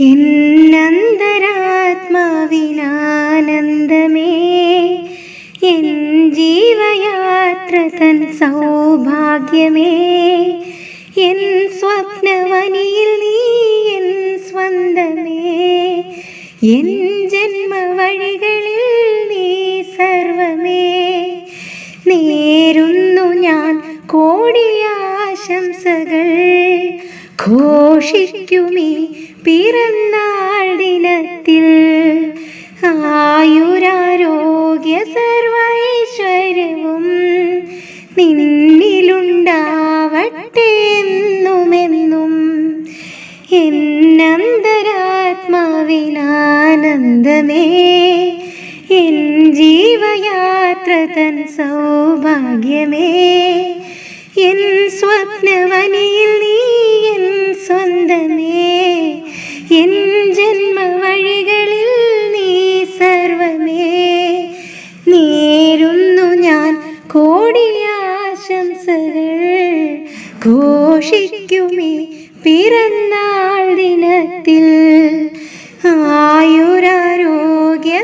എന്നന്തരാത്മാവിനാനന്ദമേ N ജീവയാത്ര തൻ സൗഭാഗ്യമേ. N സ്വപ്നവനിയിൽ നീ N സ്വന്തമേ. N ജന്മവഴികളിൽ നീ സർവമേ. നേരുന്നു ഞാൻ കോടിയാശംസകൾ ഘോഷിക്കുമീ പിറന്നാൾ ദിനത്തിൽ. ആയുരാരോഗ്യ സർവൈശ്വര്യവും നിന്നിലുണ്ടാവട്ടെ എന്നുമെന്നും എന്നന്തരാത്മാവിനാനന്ദമേ. എൻ ജീവയാത്ര തൻ സൗഭാഗ്യമേ. എൻ സ്വപ്നവനിയിൽ കോടിയാശംസകൾ ഘോഷിക്കുമേ പിറന്നാൾ ദിനത്തിൽ. ആയുരാരോഗ്യ